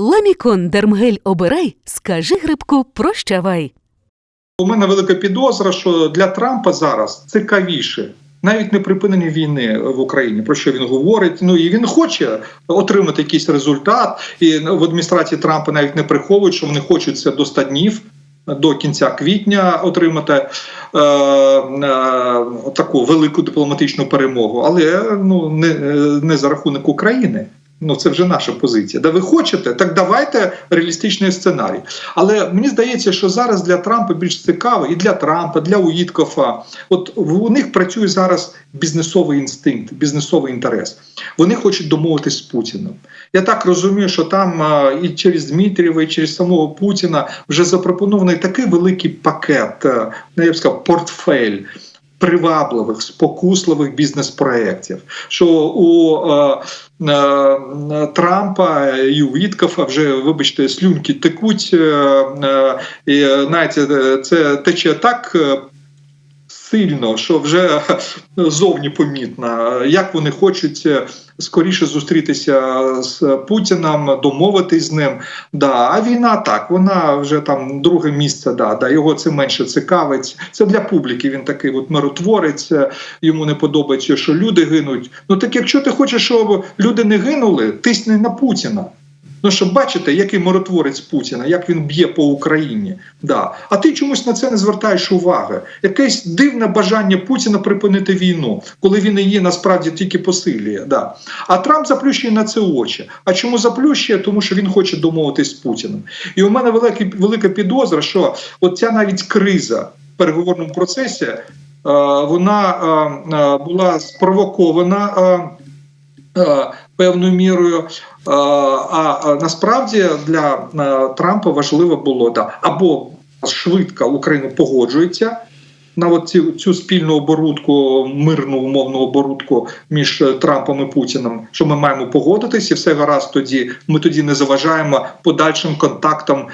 Ламікон Дермгель обирай, скажи грибку прощавай. У мене велика підозра, що для Трампа зараз цікавіше. Навіть не припинення війни в Україні, про що він говорить. Ну і він хоче отримати якийсь результат. І в адміністрації Трампа навіть не приховують, що вони хочуть це до 100 днів, до кінця квітня отримати е, е, таку велику дипломатичну перемогу, але ну не, не за рахунок України. Ну, це вже наша позиція. Да ви хочете, так давайте реалістичний сценарій. Але мені здається, що зараз для Трампа більш цікаво, і для Трампа, для Уїткофа. От у них працює зараз бізнесовий інстинкт, бізнесовий інтерес. Вони хочуть домовитись з Путіним. Я так розумію, що там і через Дмитрієва, і через самого Путіна вже запропонований такий великий пакет, а, ну, я б сказав, портфель привабливих, спокусливих бізнес-проєктів, що у е, е, Трампа і у Віткафа вже, вибачте, слюнки текуть, е, е, і знаєте, це тече так. Е, Сильно, що вже зовні помітно, як вони хочуть е, скоріше зустрітися з Путіним, домовитись з ним. Да, а війна так, вона вже там друге місце. Да, да, його це менше цікавить. Це для публіки. Він такий от миротворець. е, Йому не подобається, що люди гинуть. Ну так якщо ти хочеш, щоб люди не гинули, тисни на Путіна. Ну, щоб бачите, який миротворець Путіна, як він б'є по Україні. Да. А ти чомусь на це не звертаєш уваги. Якесь дивне бажання Путіна припинити війну, коли він її насправді тільки посилює. Да. А Трамп заплющує на це очі. А чому заплющує? Тому що він хоче домовитись з Путіним. І у мене велика, велика підозра, що от ця навіть криза в переговорному процесі, е, вона е, е, була спровокована. Певною мірою, а а насправді для е, Трампа важливо було да або швидко Україна погоджується на от цю, спільну оборудку, мирну умовну оборудку між е, Трампом і Путіним, що ми маємо погодитись, і все гаразд тоді. Ми тоді не заважаємо подальшим контактам.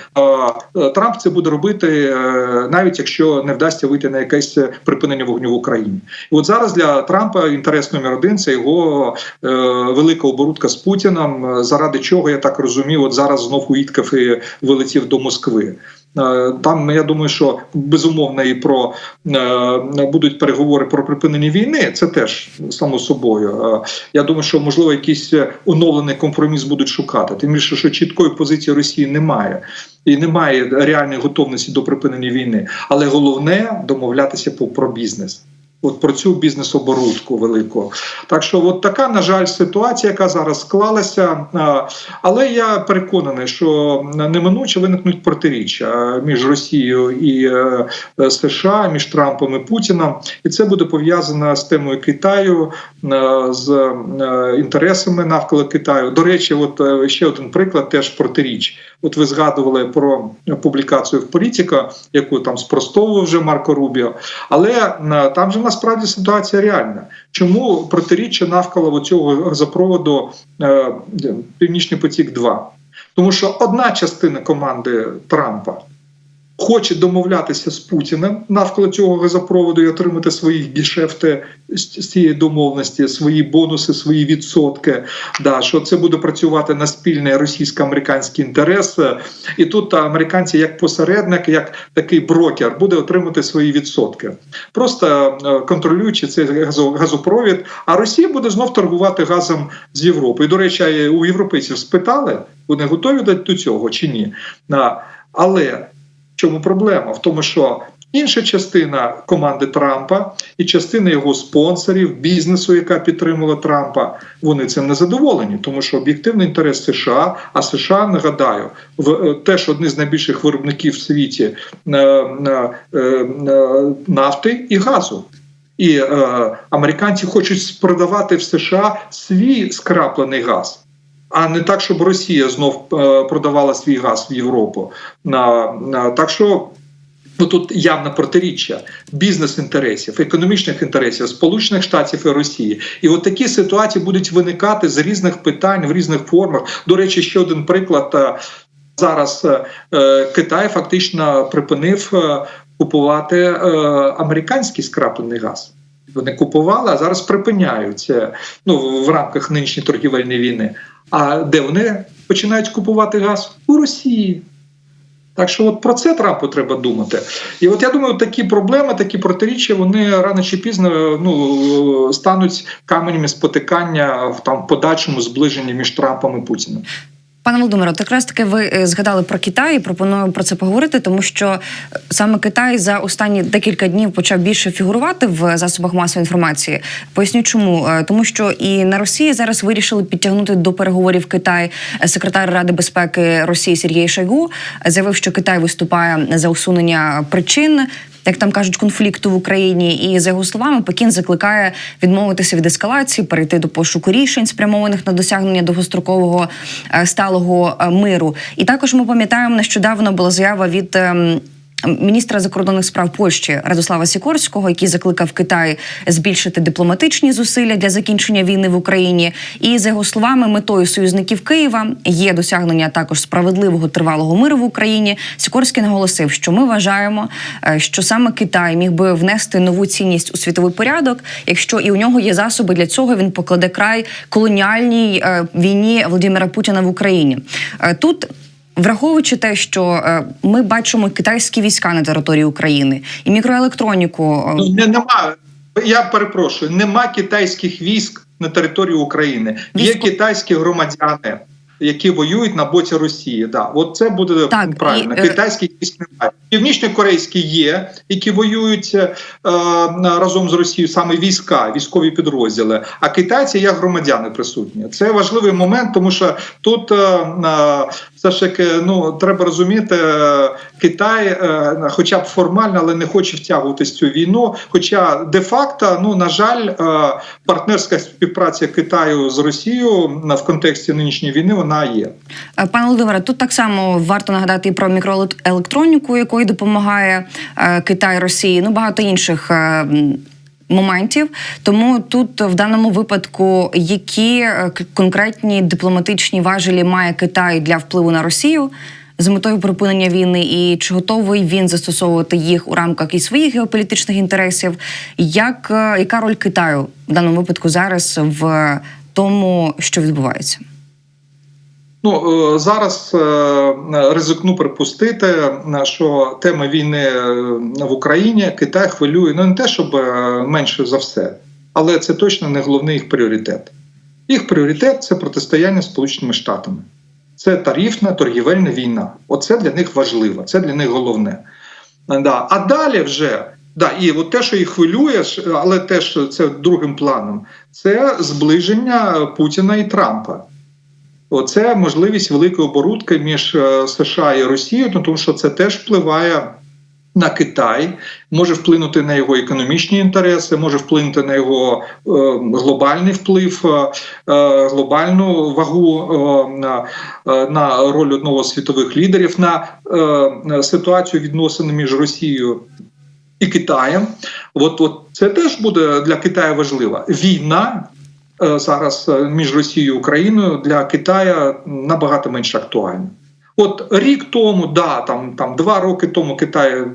Е, Трамп це буде робити е, навіть якщо не вдасться вийти на якесь припинення вогню в Україні. І от зараз для Трампа інтерес номер один це його велика оборудка з Путіним, е, заради чого я так розумію, от зараз знов Уіткаф і вилетів до Москви. Е, Там я думаю, що безумовно і про е, будуть переговори про припинення війни. Це теж само собою. Е, Я думаю, що можливо якийсь оновлений компроміс будуть шукати. Тим більше, що чіткої позиції Росії немає. І немає реальної готовності до припинення війни. Але головне домовлятися про бізнес. От про цю бізнес-оборудку велику. Так що, от така, на жаль, ситуація, яка зараз склалася. Але я переконаний, що неминуче виникнуть протиріччя між Росією і е, США, між Трампом і Путіном, і це буде пов'язано з темою Китаю, е, з е, інтересами навколо Китаю. До речі, от ще один приклад теж протиріч. От ви згадували про публікацію в Політіка, яку там спростовував вже Марко Рубіо. Але е, там же насправді ситуація реальна. Чому протиріччя навколо цього газопроводу е, Північний потік 2 Тому що одна частина команди Трампа хоче домовлятися з Путіним навколо цього газопроводу і отримати свої гішефти з цієї домовленості, свої бонуси, свої відсотки. Да, що це буде працювати на спільний російсько-американський інтерес. І тут американці, як посередник, як такий брокер, буде отримати свої відсотки, просто е, контролюючи цей газо- газопровід. А Росія буде знов торгувати газом з Європи. І, до речі, у європейців спитали, вони готові до цього чи ні. Але чому проблема? В тому, що інша частина команди Трампа і частина його спонсорів, бізнесу, яка підтримувала Трампа, вони цим не задоволені, тому що об'єктивний інтерес США, а США нагадаю, в е, теж одні з найбільших виробників в світі е, е, нафти і газу. І е, американці хочуть продавати в США свій скраплений газ. А не так, щоб Росія знов е, продавала свій газ в Європу. Так що ну тут явне протиріччя бізнес-інтересів, економічних інтересів Сполучених Штатів і Росії. І от такі ситуації будуть виникати з різних питань в різних формах. До речі, ще один приклад. е, Зараз е, Китай фактично припинив купувати американський скраплений газ. Вони купували, а зараз припиняють е, ну, в рамках нинішньої торгівельної війни. А де вони починають купувати газ у Росії. Так що от про це Трампу треба думати. І от я думаю, такі проблеми, такі протиріччя, вони рано чи пізно ну, стануть каменями спотикання в там подальшому зближенні між Трампом і Путіним. Пане Володимире, от якраз таки ви е, згадали про Китай. Пропоную про це поговорити, тому що е, саме Китай за останні декілька днів почав більше фігурувати в засобах масової інформації. Поясню, чому Е, тому, що і на Росії зараз вирішили підтягнути до переговорів Китай секретар Ради безпеки Росії Сергій Шойгу заявив, що Китай виступає за усунення причин як там кажуть, конфлікту в Україні. І за його словами, Пекін закликає відмовитися від ескалації, перейти до пошуку рішень, спрямованих на досягнення довгострокового е, сталого е, миру. І також ми пам'ятаємо, нещодавно була заява від. Міністра закордонних справ Польщі Радослава Сікорського, який закликав Китай збільшити дипломатичні зусилля для закінчення війни в Україні, і за його словами, метою союзників Києва є досягнення також справедливого тривалого миру в Україні. Сікорський наголосив, що ми вважаємо, е, що саме Китай міг би внести нову цінність у світовий порядок, якщо і у нього є засоби для цього, він покладе край колоніальній е, війні Володимира Путіна в Україні. Е, Тут Враховуючи те, що е, ми бачимо китайські війська на території України і мікроелектроніку, е, Ну, не, нема, я перепрошую, нема китайських військ на території України. Є китайські громадяни, які воюють на боці Росії. Да, от це буде Так, правильно. і, е, Китайських військ немає. Північнокорейські є, які воюють е, разом з Росією, саме війська, військові підрозділи. А китайці є громадяни присутні. Це важливий момент, тому що тут е, е, все ж таки ну треба розуміти, е, Китай, е, хоча б формально, але не хоче втягуватись в цю війну. Хоча де-факто, ну на жаль, е, партнерська співпраця Китаю з Росією на- в контексті нинішньої війни вона є. Е, Пане Володимире, тут так само варто нагадати і про мікроелектроніку, якою допомагає е, Китай Росії, ну багато інших. е, Моментів тому тут в даному випадку які конкретні дипломатичні важелі має Китай для впливу на Росію з метою припинення війни, і чи готовий він застосовувати їх у рамках і своїх геополітичних інтересів? Як яка роль Китаю в даному випадку зараз в тому, що відбувається? Ну е, зараз е, ризикну припустити, е, що тема війни в Україні Китай хвилює ну не те, щоб менше за все, але це точно не головний їх пріоритет. Їх пріоритет це протистояння з Сполученими Штатами. Це тарифна торгівельна війна. Оце для них важливо, це для них головне. Да. А далі вже да, і от те, що їх хвилює, але теж це другим планом, це зближення Путіна і Трампа. Оце можливість великої оборудки між е, США і Росією, ну, тому що це теж впливає на Китай, може вплинути на його економічні інтереси, може вплинути на його е, глобальний вплив, е, е, глобальну вагу е, на, е, на роль одного з світових лідерів, на е, ситуацію відносин між Росією і Китаєм. От, от це теж буде для Китаю важливо. Війна зараз е, між Росією і Україною для Китая набагато менш актуальна. От рік тому, да, там там два роки тому Китай е,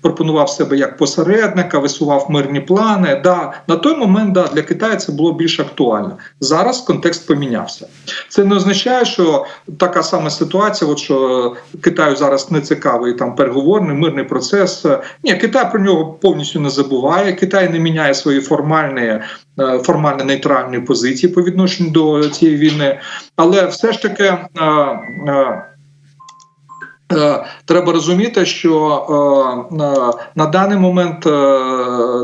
пропонував себе як посередника, висував мирні плани. Да, на той момент да, для Китаю це було більш актуально. Зараз контекст помінявся. Це не означає, що така сама ситуація, от що Китаю зараз не цікавий там переговорний мирний процес. Ні, Китай про нього повністю не забуває. Китай не міняє свої формальні. е, Формально нейтральні позиції по відношенню до цієї війни, але все ж таки е, е, Треба розуміти, що е, на- даний момент е,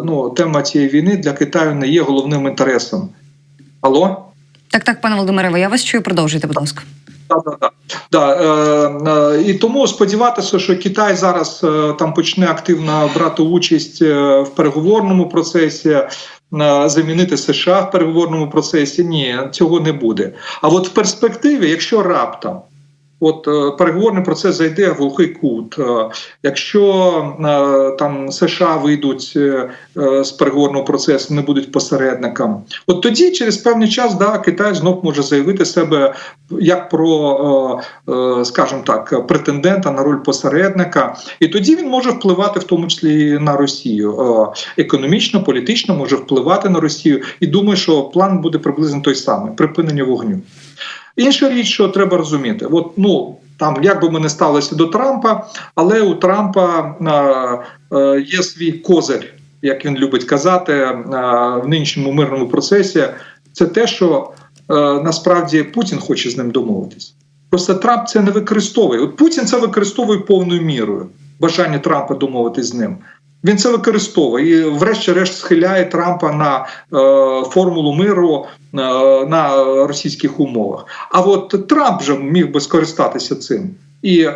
ну, тема цієї війни для Китаю не є головним інтересом. Алло? Так, так, пане Володимире, я вас чую. Продовжуйте, будь ласка. Да, да, да. Да, е, е, і тому сподіватися, що Китай зараз е, там почне активно брати участь е, в переговорному процесі, е, замінити США в переговорному процесі. Ні, цього не буде. А от в перспективі, якщо раптом. От е, переговорний процес зайде в глухий кут. Е, Якщо е, там США вийдуть з переговорного процесу, не будуть посередником, от тоді через певний час да, Китай знов може заявити себе як про, скажімо так, претендента на роль посередника, і тоді він може впливати в тому числі на Росію. Економічно, політично може впливати на Росію. І думаю, що план буде приблизно той самий припинення вогню. Інша річ, що треба розуміти, от ну там як би ми не ставилися до Трампа, але у Трампа е, е, є свій козир, як він любить казати, е, в нинішньому мирному процесі. Це те, що е, насправді Путін хоче з ним домовитись. Просто Трамп це не використовує. От Путін це використовує повною мірою. Бажання Трампа домовитись з ним. Він це використовує і, врешті-решт, схиляє Трампа на е, формулу миру на російських умовах. А от Трамп же міг би скористатися цим. І е,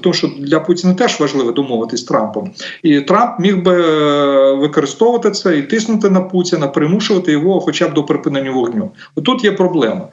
тому, що для Путіна теж важливо домовитись з Трампом. І Трамп міг би е, використовувати це і тиснути на Путіна, примушувати його хоча б до припинення вогню. Тут є проблема.